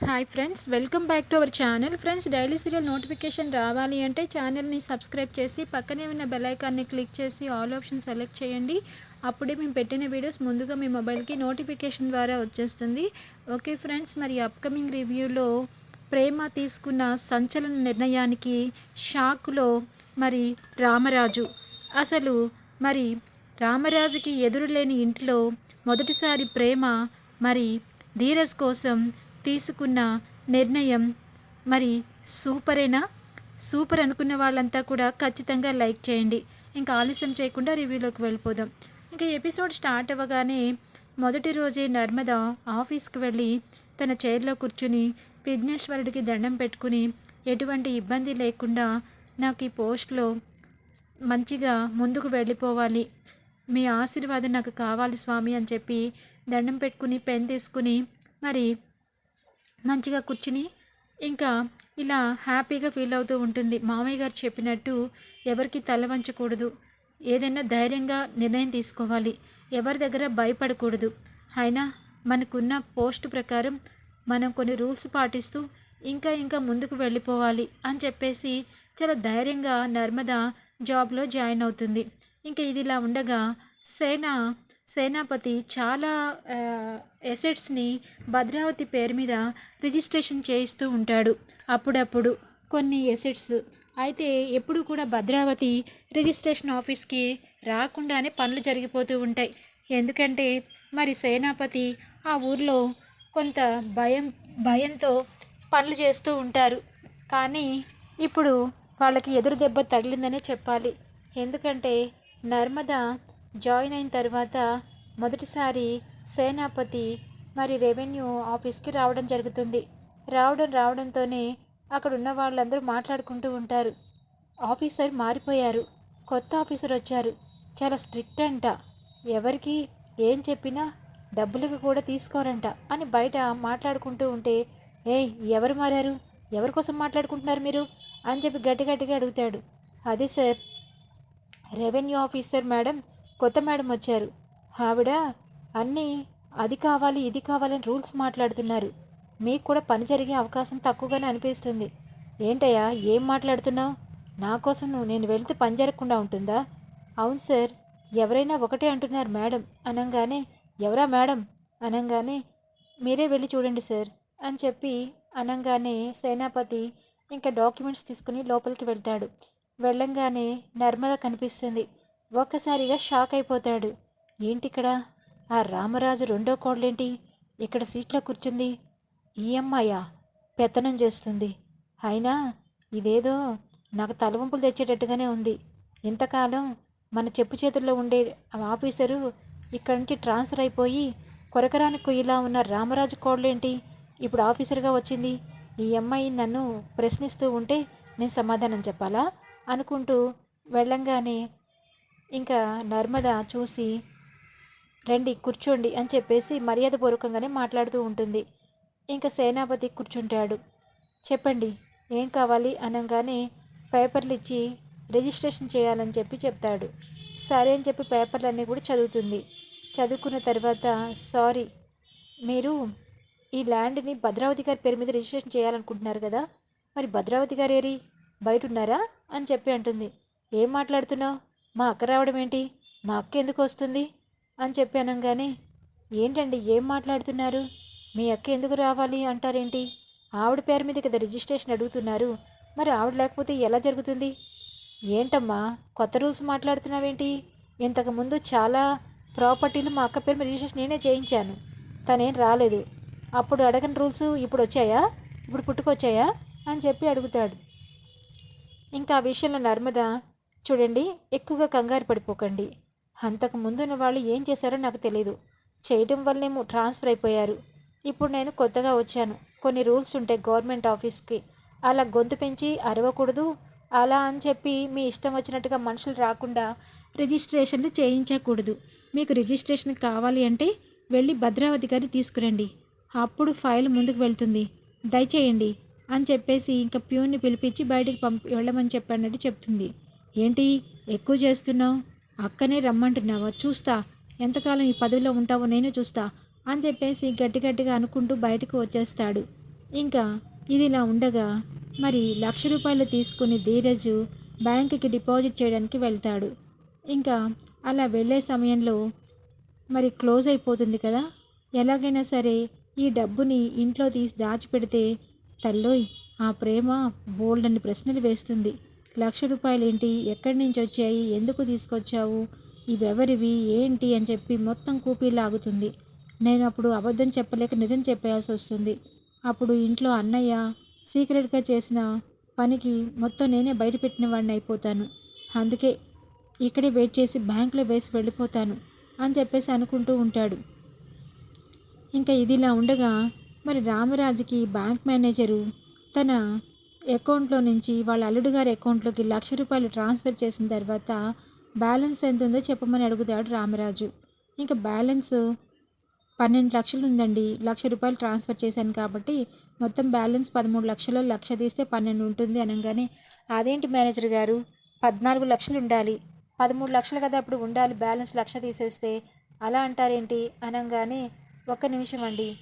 Hi friends welcome back to our channel friends daily serial notification రావాలి అంటే ఛానల్ని subscribe చేసి పక్కనే ఉన్న బెల్ ఐకాన్ని క్లిక్ చేసి ఆల్ ఆప్షన్ సెలెక్ట్ చేయండి. అప్పుడే మేము పెట్టిన వీడియోస్ ముందుగా మీ మొబైల్కి నోటిఫికేషన్ ద్వారా వచ్చేస్తుంది. ఓకే ఫ్రెండ్స్ మరి అప్కమింగ్ రివ్యూలో ప్రేమ తీసుకున్న సంచలన నిర్ణయానికి షాక్లో మరి రామరాజు. అసలు మరి రామరాజుకి ఎదురులేని ఇంట్లో మొదటిసారి ప్రేమ మరి ధీరజ్ కోసం తీసుకున్న నిర్ణయం. మరి సూపరేనా? సూపర్ అనుకున్న వాళ్ళంతా కూడా ఖచ్చితంగా లైక్ చేయండి. ఇంకా ఆలస్యం చేయకుండా రివ్యూలోకి వెళ్ళిపోదాం. ఇంకా ఎపిసోడ్ స్టార్ట్ అవ్వగానే మొదటి రోజే నర్మద ఆఫీస్కి వెళ్ళి తన చైర్లో కూర్చుని విఘ్నేశ్వరుడికి దండం పెట్టుకుని ఎటువంటి ఇబ్బంది లేకుండా నాకు ఈ పోస్ట్లో మంచిగా ముందుకు వెళ్ళిపోవాలి. మీ ఆశీర్వాదం నాకు కావాలి స్వామి అని చెప్పి దండం పెట్టుకుని పెన్ తీసుకుని మరి మంచిగా కూర్చుని ఇంకా ఇలా హ్యాపీగా ఫీల్ అవుతూ ఉంటుంది. మామయ్య గారు చెప్పినట్టు ఎవరికి తల వంచకూడదు. ఏదైనా ధైర్యంగా నిర్ణయం తీసుకోవాలి. ఎవరి దగ్గర భయపడకూడదు. అయినా మనకున్న పోస్ట్ ప్రకారం మనం కొన్ని రూల్స్ పాటిస్తూ ఇంకా ఇంకా ముందుకు వెళ్ళిపోవాలి అని చెప్పేసి చాలా ధైర్యంగా నర్మద జాబ్లో జాయిన్ అవుతుంది. ఇంకా ఇది ఇలా ఉండగా సేన సేనాపతి చాలా ఎసెట్స్ని భద్రావతి పేరు మీద రిజిస్ట్రేషన్ చేయిస్తూ ఉంటాడు. అప్పుడప్పుడు కొన్ని ఎసెట్స్ అయితే ఎప్పుడు కూడా భద్రావతి రిజిస్ట్రేషన్ ఆఫీస్కి రాకుండానే పనులు జరిగిపోతూ ఉంటాయి. ఎందుకంటే మరి సేనాపతి ఆ ఊర్లో కొంత భయం భయంతో పనులు చేస్తూ ఉంటారు. కానీ ఇప్పుడు వాళ్ళకి ఎదురు దెబ్బ తగిలిందనే చెప్పాలి. ఎందుకంటే నర్మద జాయిన్ అయిన తర్వాత మొదటిసారి సేనాపతి మరి రెవెన్యూ ఆఫీస్కి రావడం జరుగుతుంది. రావడం రావడంతోనే అక్కడ ఉన్న వాళ్ళందరూ మాట్లాడుకుంటూ ఉంటారు. ఆఫీసర్ మారిపోయారు. కొత్త ఆఫీసర్ వచ్చారు. చాలా స్ట్రిక్ట్ అంట. ఎవరికి ఏం చెప్పినా డబ్బులకు కూడా తీసుకోరంట అని బయట మాట్లాడుకుంటూ ఉంటే ఏయ్ ఎవరు మారారు? ఎవరి కోసం మాట్లాడుకుంటున్నారు మీరు? అని చెప్పి గట్టి గట్టిగా అడుగుతాడు. అదే సార్ రెవెన్యూ ఆఫీసర్ మేడం కొత్త మేడం వచ్చారు. ఆవిడ అన్నీ అది కావాలి ఇది కావాలని రూల్స్ మాట్లాడుతున్నారు. మీకు కూడా పని జరిగే అవకాశం తక్కువగానే అనిపిస్తుంది. ఏంటయ్యా ఏం మాట్లాడుతున్నావు? నా కోసం నువ్వు నేను వెళితే పని జరగకుండా ఉంటుందా? అవును సార్ ఎవరైనా ఒకటే అంటున్నారు మేడం అనంగానే ఎవరా మేడం అనగానే మీరే వెళ్ళి చూడండి సార్ అని చెప్పి అనంగానే సేనాపతి ఇంకా డాక్యుమెంట్స్ తీసుకుని లోపలికి వెళ్తాడు. వెళ్ళంగానే నర్మద కనిపిస్తుంది. ఒక్కసారిగా షాక్ అయిపోతాడు. ఏంటిక్కడ? ఆ రామరాజు రెండో కోడలేంటి? ఇక్కడ సీట్లో కూర్చుంది. ఈ అమ్మాయా? పెత్తనం చేస్తుంది. అయినా ఇదేదో నాకు తలవంపులు తెచ్చేటట్టుగానే ఉంది. ఇంతకాలం మన చెప్పు చేతుల్లో ఉండే ఆఫీసరు ఇక్కడి నుంచి ట్రాన్స్ఫర్ అయిపోయి కొరకరాని కొయ్యిలా ఉన్న రామరాజు కోడలేంటి? ఇప్పుడు ఆఫీసర్గా వచ్చింది. ఈ అమ్మాయి నన్ను ప్రశ్నిస్తూ ఉంటే నేను సమాధానం చెప్పాలా? అనుకుంటూ వెళ్ళంగానే ఇంకా నర్మద చూసి రండి కూర్చోండి అని చెప్పేసి మర్యాదపూర్వకంగానే మాట్లాడుతూ ఉంటుంది. ఇంకా సేనాపతి కూర్చుంటాడు. చెప్పండి ఏం కావాలి? అనగానే పేపర్లు ఇచ్చి రిజిస్ట్రేషన్ చేయాలని చెప్పి చెప్తాడు. సరే అని చెప్పి పేపర్లన్నీ కూడా చదువుతుంది. చదువుకున్న తర్వాత సారీ మీరు ఈ ల్యాండ్ని భద్రావతి గారి పేరు మీద రిజిస్ట్రేషన్ చేయాలనుకుంటున్నారు కదా? మరి భద్రావతి గారు ఏరి బయట ఉన్నారా? అని చెప్పి అంటుంది. ఏం మాట్లాడుతున్నావు? మా అక్క రావడం ఏంటి? మా అక్క ఎందుకు వస్తుంది? అని చెప్పాను కానీ ఏంటండి ఏం మాట్లాడుతున్నారు? మీ అక్క ఎందుకు రావాలి? అంటారేంటి? ఆవిడ పేరు మీద కదా రిజిస్ట్రేషన్ అడుగుతున్నారు. మరి ఆవిడ లేకపోతే ఎలా జరుగుతుంది? ఏంటమ్మా కొత్త రూల్స్ మాట్లాడుతున్నావేంటి? ఇంతకుముందు చాలా ప్రాపర్టీలు మా అక్క పేరు మీద రిజిస్ట్రేషన్ నేనే చేయించాను. తనేం రాలేదు. అప్పుడు అడగని రూల్స్ ఇప్పుడు వచ్చాయా? ఇప్పుడు పుట్టుకొచ్చాయా? అని చెప్పి అడుగుతాడు. ఇంకా ఆ విషయంలో నర్మద చూడండి ఎక్కువగా కంగారు పడిపోకండి. అంతకు ముందున్న వాళ్ళు ఏం చేశారో నాకు తెలియదు చేయటం వల్లేమో ట్రాన్స్ఫర్ అయిపోయారు. ఇప్పుడు నేను కొత్తగా వచ్చాను. కొన్ని రూల్స్ ఉంటాయి గవర్నమెంట్ ఆఫీస్కి. అలా గొంతు పెంచి అరవకూడదు. అలా అని చెప్పి మీ ఇష్టం వచ్చినట్టుగా మనుషులు రాకుండా రిజిస్ట్రేషన్లు చేయించకూడదు. మీకు రిజిస్ట్రేషన్ కావాలి అంటే వెళ్ళి భద్రావతి గారిని తీసుకురండి. అప్పుడు ఫైల్ ముందుకు వెళ్తుంది. దయచేయండి అని చెప్పేసి ఇంకా ప్యూన్ని పిలిపించి బయటికి పంపి వెళ్ళమని చెప్పానట్టు చెప్తుంది. ఏంటి ఎక్కువ చేస్తున్నావు? అక్కనే రమ్మంటున్నావా? చూస్తా. ఎంతకాలం ఈ పదవిలో ఉంటావో నేను చూస్తా అని చెప్పేసి గట్టి గట్టిగా అనుకుంటూ బయటకు వచ్చేస్తాడు. ఇంకా ఇది ఇలా ఉండగా మరి లక్ష రూపాయలు తీసుకుని ధీరజు బ్యాంకుకి డిపాజిట్ చేయడానికి వెళ్తాడు. ఇంకా అలా వెళ్ళే సమయంలో మరి క్లోజ్ అయిపోతుంది కదా? ఎలాగైనా సరే ఈ డబ్బుని ఇంట్లో తీసి దాచిపెడితే తల్లోయ్ ఆ ప్రేమ బోల్డ్ అని ప్రశ్నలు వేస్తుంది. లక్ష రూపాయలు ఏంటి ఎక్కడి నుంచి వచ్చాయి? ఎందుకు తీసుకొచ్చావు? ఇవెవరివి? ఏంటి? అని చెప్పి మొత్తం కూపీ లాగుతుంది. నేను అప్పుడు అబద్ధం చెప్పలేక నిజం చెప్పేయాల్సి వస్తుంది. అప్పుడు ఇంట్లో అన్నయ్య సీక్రెట్గా చేసిన పనికి మొత్తం నేనే బయటపెట్టిన వాడిని అయిపోతాను. అందుకే ఇక్కడే వెయిట్ చేసి బ్యాంకులో వేసి వెళ్ళిపోతాను అని చెప్పేసి అనుకుంటూ ఉంటాడు. ఇంకా ఇదిలా ఉండగా మరి రామరాజుకి బ్యాంక్ మేనేజరు తన అకౌంట్లో నుంచి వాళ్ళ అల్లుడు గారి అకౌంట్లోకి లక్ష రూపాయలు ట్రాన్స్ఫర్ చేసిన తర్వాత బ్యాలెన్స్ ఎంత ఉందో చెప్పమని అడుగుతాడు రామరాజు. ఇంకా బ్యాలెన్స్ పన్నెండు లక్షలు ఉందండి. లక్ష రూపాయలు ట్రాన్స్ఫర్ చేశాను కాబట్టి మొత్తం బ్యాలెన్స్ పదమూడు లక్షలు లక్ష తీస్తే పన్నెండు ఉంటుంది అనగానే అదేంటి మేనేజర్ గారు? పద్నాలుగు లక్షలు ఉండాలి. పదమూడు లక్షలు కదా అప్పుడు ఉండాలి. బ్యాలెన్స్ లక్ష తీసేస్తే అలా అంటారేంటి అనగానే ఒక్క నిమిషం అండి.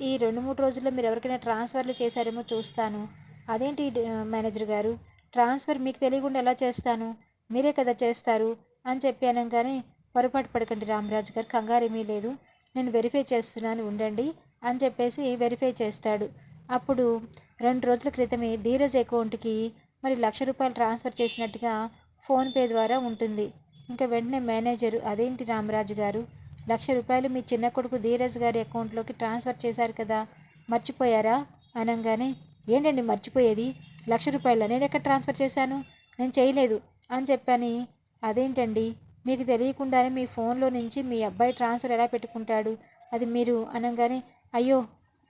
ఈ రెండు మూడు రోజుల్లో మీరు ఎవరికైనా ట్రాన్స్ఫర్లు చేశారేమో చూస్తాను. అదేంటి మేనేజర్ గారు? ట్రాన్స్ఫర్ మీకు తెలియకుండా ఎలా చేస్తాను? మీరే కదా చేస్తారు? అని చెప్పి అనగానే పొరపాటు పడకండి రామరాజు గారు కంగారేమీ లేదు. నేను వెరిఫై చేస్తున్నాను ఉండండి అని చెప్పేసి వెరిఫై చేస్తాడు. అప్పుడు రెండు రోజుల క్రితమే ధీరజ్ అకౌంట్కి మరి లక్ష రూపాయలు ట్రాన్స్ఫర్ చేసినట్టుగా ఫోన్పే ద్వారా ఉంటుంది. ఇంకా వెంటనే మేనేజరు అదేంటి రామరాజు గారు? లక్ష రూపాయలు మీ చిన్న కొడుకు ధీరజ్ గారి అకౌంట్లోకి ట్రాన్స్ఫర్ చేశారు కదా మర్చిపోయారా? అనగానే ఏంటండి మర్చిపోయేది? లక్ష రూపాయల? నేను ఎక్కడ ట్రాన్స్ఫర్ చేశాను? నేను చేయలేదు అని చెప్పని అదేంటండి? మీకు తెలియకుండానే మీ ఫోన్లో నుంచి మీ అబ్బాయి ట్రాన్స్ఫర్ ఎలా పెట్టుకుంటాడు? అది మీరు అనగానే అయ్యో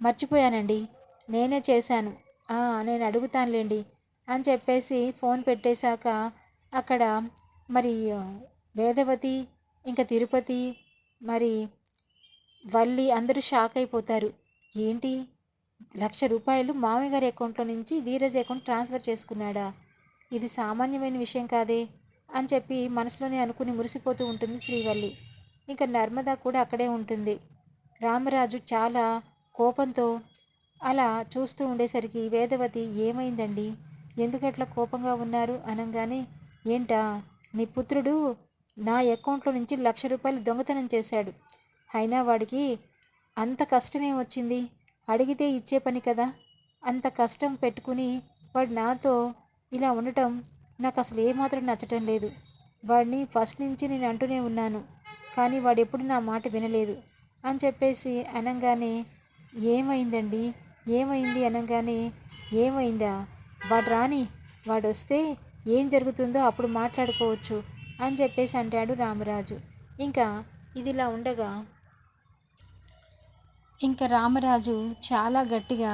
మర్చిపోయానండి. నేనే చేశాను. నేను అడుగుతానులేండి అని చెప్పేసి ఫోన్ పెట్టేశాక అక్కడ మరి వేదవతి ఇంకా తిరుపతి మరి వల్లి అందరూ షాక్ అయిపోతారు. ఏంటి? లక్ష రూపాయలు మామయ్య గారి అకౌంట్లో నుంచి ధీరజ్ అకౌంట్ ట్రాన్స్ఫర్ చేసుకున్నాడా? ఇది సామాన్యమైన విషయం కాదే? అని చెప్పి మనసులోనే అనుకుని మురిసిపోతూ ఉంటుంది శ్రీవల్లి. ఇంకా నర్మద కూడా అక్కడే ఉంటుంది. రామరాజు చాలా కోపంతో అలా చూస్తూ ఉండేసరికి వేదవతి ఏమైందండి? ఎందుకట్లా కోపంగా ఉన్నారు? అనగానే ఏంటా నీ పుత్రుడు నా అకౌంట్లో నుంచి లక్ష రూపాయలు దొంగతనం చేశాడు. అయినా వాడికి అంత కష్టమే వచ్చింది. అడిగితే ఇచ్చే పని కదా? అంత కష్టం పెట్టుకుని వాడు నాతో ఇలా ఉండటం నాకు అసలు ఏమాత్రం నచ్చటం లేదు. వాడిని ఫస్ట్ నుంచి నేను అంటూనే ఉన్నాను కానీ వాడు ఎప్పుడు నా మాట వినలేదు అని చెప్పేసి అనగానే ఏమైందండి? ఏమైంది? అనగానే ఏమైందా? వాడు రాని వాడు వస్తే ఏం జరుగుతుందో అప్పుడు మాట్లాడుకోవచ్చు అని చెప్పేసి అంటాడు రామరాజు. ఇంకా ఇదిలా ఉండగా ఇంకా రామరాజు చాలా గట్టిగా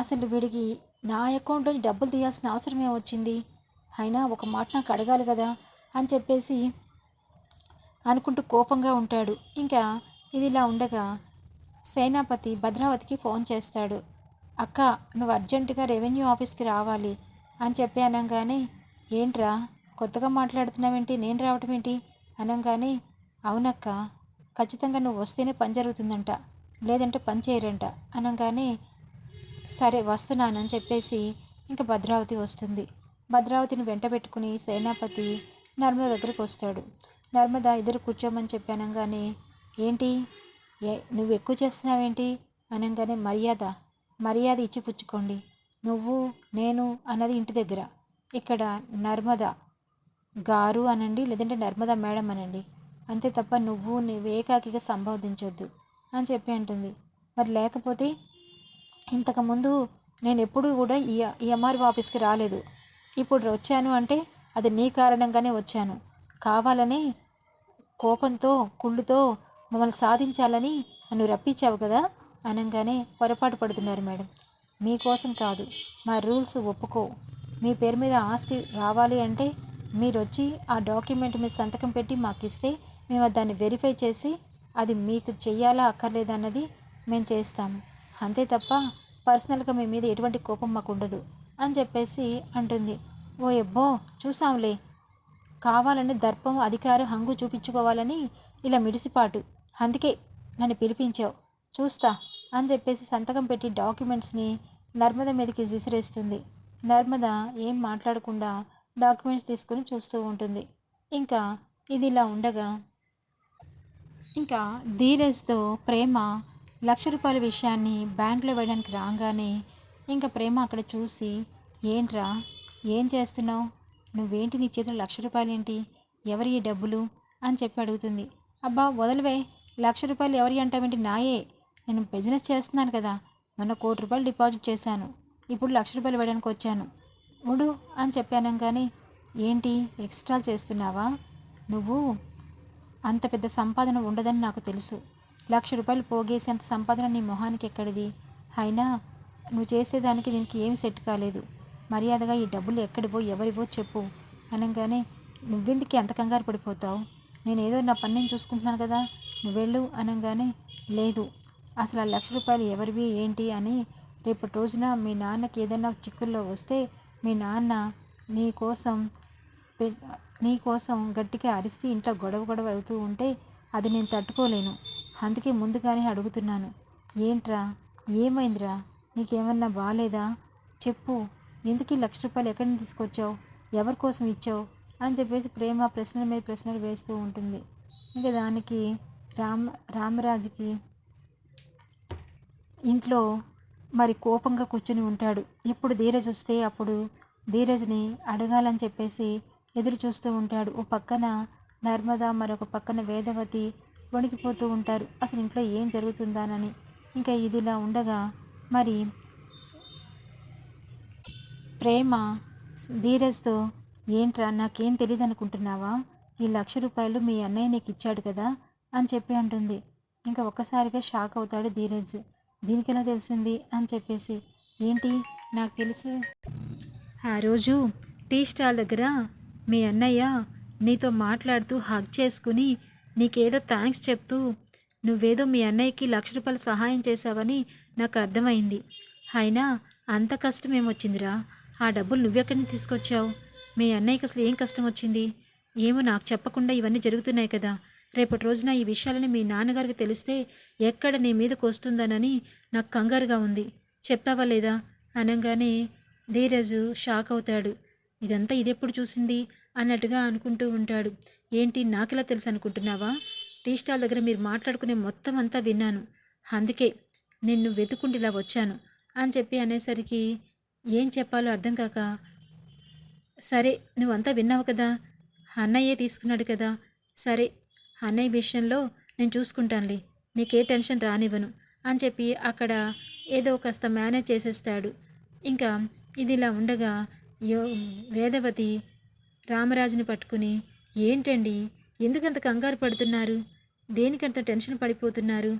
అసలు వీడికి నా అకౌంట్లో డబ్బులు తీయాల్సిన అవసరమే వచ్చింది. అయినా ఒక మాట నాకు అడగాలి కదా అని చెప్పేసి అనుకుంటూ కోపంగా ఉంటాడు. ఇంకా ఇది ఇలా ఉండగా సేనాపతి భద్రావతికి ఫోన్ చేస్తాడు. అక్క నువ్వు అర్జెంటుగా రెవెన్యూ ఆఫీస్కి రావాలి అని చెప్పి అనగానే ఏంట్రా కొత్తగా మాట్లాడుతున్నావేంటి? నేను రావటం ఏంటి అనగానే అవునక్క ఖచ్చితంగా నువ్వు వస్తేనే పని జరుగుతుందంట. లేదంటే పని చేయరంట. అనగానే సరే వస్తున్నానని చెప్పేసి ఇంకా భద్రావతి వస్తుంది. భద్రావతిని వెంట పెట్టుకుని సేనాపతి నర్మద దగ్గరకు వస్తాడు. నర్మద ఇద్దరు కూర్చోమని చెప్పానంగానే ఏంటి? ఏ నువ్వు ఎక్కువ చేస్తున్నావేంటి? అనగానే మర్యాద మర్యాద ఇచ్చి పుచ్చుకోండి. నువ్వు నేను అన్నది ఇంటి దగ్గర. ఇక్కడ నర్మద గారు అనండి లేదంటే నర్మదా మేడం అనండి. అంతే తప్ప నువ్వు నువ్వు ఏకాకిగా సంబోధించొద్దు అని చెప్పి అంటుంది. మరి లేకపోతే ఇంతకుముందు నేను ఎప్పుడూ కూడా ఈ ఈ ఎంఆర్ఓ ఆఫీస్కి రాలేదు. ఇప్పుడు వచ్చాను అంటే అది నీ కారణంగానే వచ్చాను. కావాలని కోపంతో కుళ్ళుతో మమ్మల్ని సాధించాలని నన్ను రప్పించావు కదా? అనగానే పొరపాటు పడుతున్నారు మేడం. మీకోసం కాదు మా రూల్స్ ఒప్పుకో. మీ పేరు మీద ఆస్తి రావాలి అంటే మీరు వచ్చి ఆ డాక్యుమెంట్ మీద సంతకం పెట్టి మాకు ఇస్తే మేము దాన్ని వెరిఫై చేసి అది మీకు చెయ్యాలా అక్కర్లేదన్నది మేము చేస్తాము అంతే తప్ప పర్సనల్గా మీ మీద ఎటువంటి కోపం మాకు ఉండదు అని చెప్పేసి అంటుంది. ఓ ఎబ్బో చూసాంలే కావాలని దర్పం అధికారం హంగు చూపించుకోవాలని ఇలా మిడిసిపాటు. అందుకే నన్ను పిలిపించావు. చూస్తా అని చెప్పేసి సంతకం పెట్టి డాక్యుమెంట్స్ని నర్మద మీదకి విసిరేస్తుంది. నర్మద ఏం మాట్లాడకుండా డాక్యుమెంట్స్ తీసుకుని చూస్తూ ఉంటుంది. ఇంకా ఇది ఇలా ఉండగా ఇంకా ధీరజ్తో ప్రేమ లక్ష రూపాయల విషయాన్ని బ్యాంకులో వేయడానికి రాగానే ఇంకా ప్రేమ అక్కడ చూసి ఏంట్రా? ఏం చేస్తున్నావు? నువ్వేంటి నీ చేతిలో లక్ష రూపాయలు ఏంటి ఎవరి ఈ డబ్బులు? అని చెప్పి అడుగుతుంది. అబ్బా వదలవే. లక్ష రూపాయలు ఎవరి అంటావేంటి? నాయే. నేను బిజినెస్ చేస్తున్నాను కదా. మొన్న కోటి రూపాయలు డిపాజిట్ చేశాను. ఇప్పుడు లక్ష రూపాయలు వేయడానికి వచ్చాను. ఉడు అని చెప్పాను కానీ ఏంటి? ఎక్స్ట్రా చేస్తున్నావా? నువ్వు అంత పెద్ద సంపాదన ఉండదని నాకు తెలుసు. లక్ష రూపాయలు పోగేసేంత సంపాదన నీ మొహానికి ఎక్కడిది? అయినా నువ్వు చేసేదానికి దీనికి ఏమి సెట్ కాలేదు. మర్యాదగా ఈ డబ్బులు ఎక్కడివో ఎవరివో చెప్పు. అనగానే నువ్వెందుకు ఎంత కంగారు పడిపోతావు? నేను ఏదో నా పని నేను చూసుకుంటున్నాను కదా? నువ్వెళ్ళు అనగానే లేదు. అసలు ఆ లక్ష రూపాయలు ఎవరివి ఏంటి అని రేపటి రోజున మీ నాన్నకి ఏదైనా చిక్కుల్లో వస్తే మీ నాన్న నీ కోసం నీ కోసం గట్టిగా అరిసి ఇంట్లో గొడవ గొడవ అవుతూ ఉంటే అది నేను తట్టుకోలేను. అందుకే ముందుగానే అడుగుతున్నాను. ఏంట్రా? ఏమైందిరా? నీకేమన్నా బాగాలేదా చెప్పు. ఎందుకు ఈ లక్ష రూపాయలు ఎక్కడి నుంచి తీసుకొచ్చావు? ఎవరి కోసం ఇచ్చావు? అని చెప్పేసి ప్రేమ ప్రశ్నల మీద ప్రశ్నలు వేస్తూ ఉంటుంది. ఇంకా దానికి రామ రామరాజుకి ఇంట్లో మరి కోపంగా కూర్చుని ఉంటాడు. ఇప్పుడు ధీరజ్ వస్తే అప్పుడు ధీరజ్ని అడగాలని చెప్పేసి ఎదురు చూస్తూ ఉంటాడు. ఓ పక్కన నర్మద మరొక పక్కన వేదవతి వణికిపోతూ ఉంటారు. అసలు ఇంట్లో ఏం జరుగుతుందానని. ఇంకా ఇదిలా ఉండగా మరి ప్రేమ ధీరజ్తో ఏంట్రా నాకేం తెలియదు అనుకుంటున్నావా ఈ లక్ష రూపాయలు మీ అన్నయ్య నీకు ఇచ్చాడు కదా? అని చెప్పి అంటుంది. ఇంకా ఒక్కసారిగా షాక్ అవుతాడు ధీరజ్. దీనికి ఎలా తెలిసింది? అని చెప్పేసి. ఏంటి? నాకు తెలుసు. ఆ రోజు టీ స్టాల్ దగ్గర మీ అన్నయ్య నీతో మాట్లాడుతూ హగ్ చేసుకుని నీకేదో థ్యాంక్స్ చెప్తూ నువ్వేదో మీ అన్నయ్యకి లక్ష రూపాయలు సహాయం చేశావని నాకు అర్థమైంది. అయినా అంత కష్టం ఏమొచ్చిందిరా? ఆ డబ్బులు నువ్వెక్కడి నుంచి తీసుకొచ్చావు? మీ అన్నయ్యకి అసలు ఏం కష్టం వచ్చింది? ఏమో నాకు చెప్పకుండా ఇవన్నీ జరుగుతున్నాయి కదా. రేపటి రోజున ఈ విషయాలని మీ నాన్నగారికి తెలిస్తే ఎక్కడ నీ మీదకు వస్తుందనని నాకు కంగారుగా ఉంది. చెప్పావా లేదా? అనగానే ధీరజు షాక్ అవుతాడు. ఇదంతా ఇదెప్పుడు చూసింది? అన్నట్టుగా అనుకుంటూ ఉంటాడు. ఏంటి నాకెలా తెలుసు అనుకుంటున్నావా? టీ స్టాల్ దగ్గర మీరు మాట్లాడుకునే మొత్తం అంతా విన్నాను. అందుకే నిన్ను వెతుకుంటూ ఇలా వచ్చాను అని చెప్పి అనేసరికి ఏం చెప్పాలో అర్థం కాక సరే నువ్వంతా విన్నావు కదా అన్నయ్యే తీసుకున్నాడు కదా సరే అన్నయ్య విషయంలో నేను చూసుకుంటానులే నీకే టెన్షన్ రానివ్వను అని చెప్పి అక్కడ ఏదో కాస్త మేనేజ్ చేసేస్తాడు. ఇంకా ఇది ఇలా ఉండగా యో వేదవతి రామరాజుని పట్టుకుని ఏంటండి? ఎందుకంత కంగారు పడుతున్నారు? దేనికంత టెన్షన్ పడిపోతున్నారు?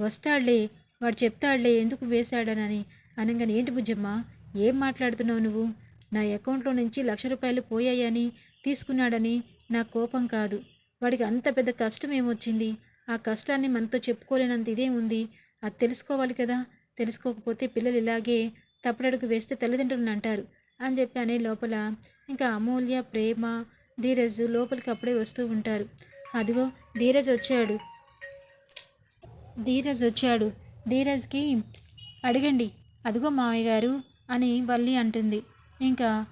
వస్తాడులే వాడు చెప్తాడులే ఎందుకు వేశాడనని అనగానే ఏంటి బుజ్జమ్మ ఏం మాట్లాడుతున్నావు నువ్వు? నా అకౌంట్లో నుంచి లక్ష రూపాయలు పోయాయని తీసుకున్నాడని నా కోపం కాదు. వాడికి అంత పెద్ద కష్టం ఏమొచ్చింది? ఆ కష్టాన్ని మనతో చెప్పుకోలేనంత ఇదే ఉంది? అది తెలుసుకోవాలి కదా? తెలుసుకోకపోతే పిల్లలు ఇలాగే తప్పుడడుగు వేస్తే తల్లిదండ్రులను అంటారు. అని చెప్పి అనే లోపల ఇంకా అమూల్య ప్రేమ ధీరజ్ లోపలికి అప్పుడే వస్తూ ఉంటారు. అదిగో ధీరజ్ వచ్చాడు. ధీరజ్ వచ్చాడు. ధీరజ్కి అడగండి. అదిగో మావయ్య గారు అని వల్లి అంటుంది. ఇంకా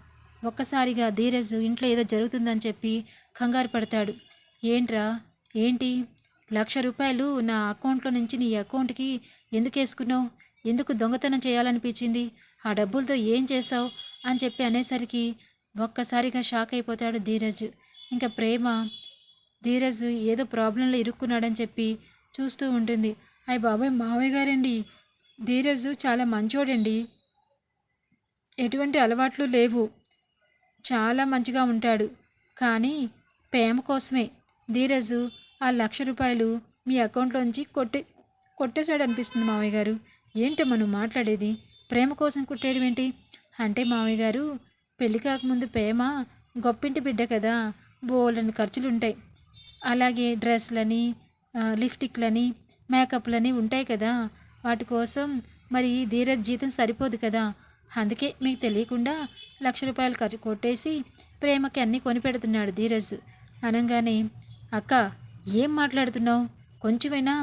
ఒక్కసారిగా ధీరజ్ ఇంట్లో ఏదో జరుగుతుందని చెప్పి కంగారు పడతాడు. ఏంట్రా? ఏంటి? లక్ష రూపాయలు నా అకౌంట్లో నుంచి నీ అకౌంట్కి ఎందుకు వేసుకున్నావు? ఎందుకు దొంగతనం చేయాలనిపించింది? ఆ డబ్బులతో ఏం చేసావు అని చెప్పి అనేసరికి ఒక్కసారిగా షాక్ అయిపోతాడు ధీరజ్. ఇంకా ప్రేమ ధీరజ్ ఏదో ప్రాబ్లంలో ఇరుక్కున్నాడని చెప్పి చూస్తూ ఉంటుంది. అయ్య బాబాయ్ మావయ్య గారండి. ధీరజ్ చాలా మంచోడండి. ఎటువంటి అలవాట్లు లేవు. చాలా మంచిగా ఉంటాడు. కానీ ప్రేమ కోసమే. ధీరజు ఆ లక్ష రూపాయలు మీ అకౌంట్లోంచి కొట్టే కొట్టేశాడు అనిపిస్తుంది మావయ్య గారు. ఏంటి మనం మాట్లాడేది? ప్రేమ కోసం కుట్టేయడం ఏంటి? అంటే మామయ్య గారు పెళ్ళి కాకముందు ప్రేమ గొప్పింటి బిడ్డ కదా బోలని ఖర్చులు ఉంటాయి అలాగే డ్రెస్లని లిప్స్టిక్లని మేకప్లని ఉంటాయి కదా వాటి కోసం మరి ధీరజ్ జీతం సరిపోదు కదా. అందుకే మీకు తెలియకుండా లక్ష రూపాయలు ఖర్చు కొట్టేసి ప్రేమకి అన్నీ కొనిపెడుతున్నాడు ధీరజ్. అనగానే అక్క ఏం మాట్లాడుతున్నావు? కొంచెమైనా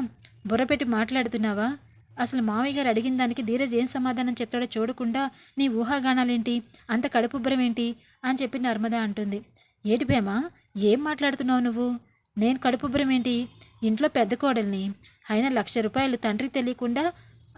బుర్రపెట్టి మాట్లాడుతున్నావా? అసలు మామయ్య గారు అడిగిన దానికి ధీరజ్ ఏం సమాధానం చెప్తాడో చూడకుండా నీ ఊహాగానాలేంటి? అంత కడుపుబ్బరం ఏంటి అని చెప్పి నర్మద అంటుంది. ఏటి భేమా ఏం మాట్లాడుతున్నావు నువ్వు? నేను కడుపుబ్బరం ఏంటి ఇంట్లో పెద్ద కోడల్ని ఆయన లక్ష రూపాయలు తండ్రికి తెలియకుండా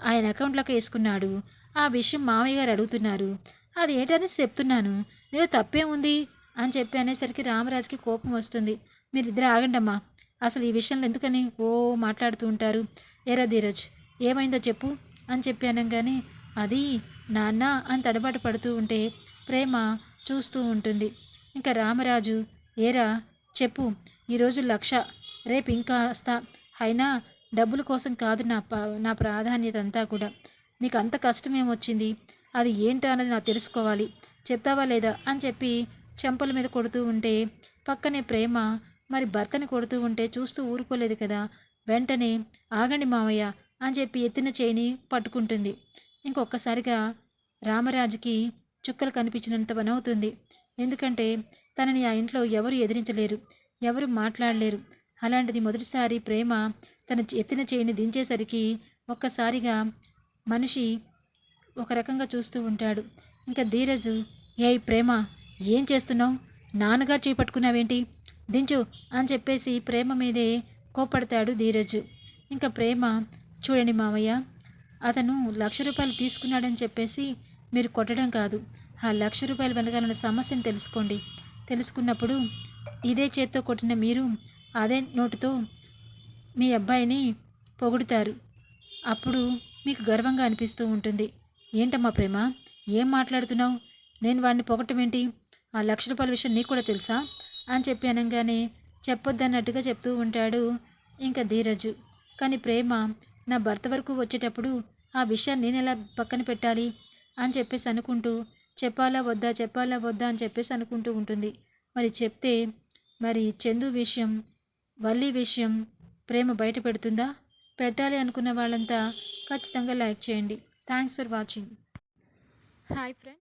ఆయన అకౌంట్లోకి వేసుకున్నాడు. ఆ విషయం మామయ్య గారు అడుగుతున్నారు. అది ఏంటని చెప్తున్నాను. నేను తప్పేముంది? అని చెప్పి అనేసరికి రామరాజుకి కోపం వస్తుంది. మీరిద్దరు ఆగండమ్మా. అసలు ఈ విషయంలో ఎందుకని ఓ మాట్లాడుతూ ఉంటారు? ఏరా ధీరజ్ ఏమైందో చెప్పు అని చెప్పి అనగానే అది నాన్న అని తడబాటు పడుతూ ఉంటే ప్రేమ చూస్తూ ఉంటుంది. ఇంకా రామరాజు ఏరా చెప్పు ఈరోజు లక్ష రేపు ఇంకా అయినా డబ్బుల కోసం కాదు నా నా ప్రాధాన్యత అంతా కూడా. నీకు అంత కష్టం ఏమొచ్చింది అది ఏంటో అన్నది నాకు తెలుసుకోవాలి. చెప్తావా లేదా? అని చెప్పి చెంపల మీద కొడుతూ ఉంటే పక్కనే ప్రేమ మరి భర్తని కొడుతూ ఉంటే చూస్తూ ఊరుకోలేదు కదా. వెంటనే ఆగండి మావయ్య అని చెప్పి ఎత్తిన చేయిని పట్టుకుంటుంది. ఇంకొకసారిగా రామరాజుకి చుక్కలు కనిపించినంత పనవుతుంది ఎందుకంటే తనని ఆ ఇంట్లో ఎవరు ఎదిరించలేరు ఎవరు మాట్లాడలేరు. అలాంటిది మొదటిసారి ప్రేమ తన ఎత్తిన చేయిని దించేసరికి ఒక్కసారిగా మనిషి ఒక రకంగా చూస్తూ ఉంటాడు. ఇంకా ధీరజు ఏయ్ ప్రేమ ఏం చేస్తున్నావు? నాన్నగా చేపట్టుకున్నావేంటి? దించు అని చెప్పేసి ప్రేమ మీదే కోపడతాడు ధీరజు. ఇంకా ప్రేమ చూడండి మావయ్య అతను లక్ష రూపాయలు తీసుకున్నాడని చెప్పేసి మీరు కొట్టడం కాదు. ఆ లక్ష రూపాయలు వెనకాలన్న సమస్యను తెలుసుకోండి. తెలుసుకున్నప్పుడు ఇదే చేత్తో కొట్టిన మీరు అదే నోటితో మీ అబ్బాయిని పొగుడుతారు. అప్పుడు మీకు గర్వంగా అనిపిస్తూ ఉంటుంది. ఏంటమ్మా ప్రేమ? ఏం మాట్లాడుతున్నావు? నేను వాడిని పొగటం ఏంటి? ఆ లక్ష రూపాయల విషయం నీకు కూడా తెలుసా? అని చెప్పి అనగానే చెప్పొద్దన్నట్టుగా చెప్తూ ఉంటాడు ఇంకా ధీరజు. కానీ ప్రేమ నా భర్త వరకు వచ్చేటప్పుడు ఆ విషయాన్ని నేను ఎలా పక్కన పెట్టాలి అని చెప్పేసి అనుకుంటూ చెప్పాలా వద్దా చెప్పాలా వద్దా అని చెప్పేసి అనుకుంటూ ఉంటుంది. మరి చెప్తే మరి చందు విషయం వల్లి విషయం ప్రేమ బయట పెడుతుందా? పెట్టాలి అనుకున్న వాళ్ళంతా ఖచ్చితంగా లైక్ చేయండి. Thanks for watching. Hi friend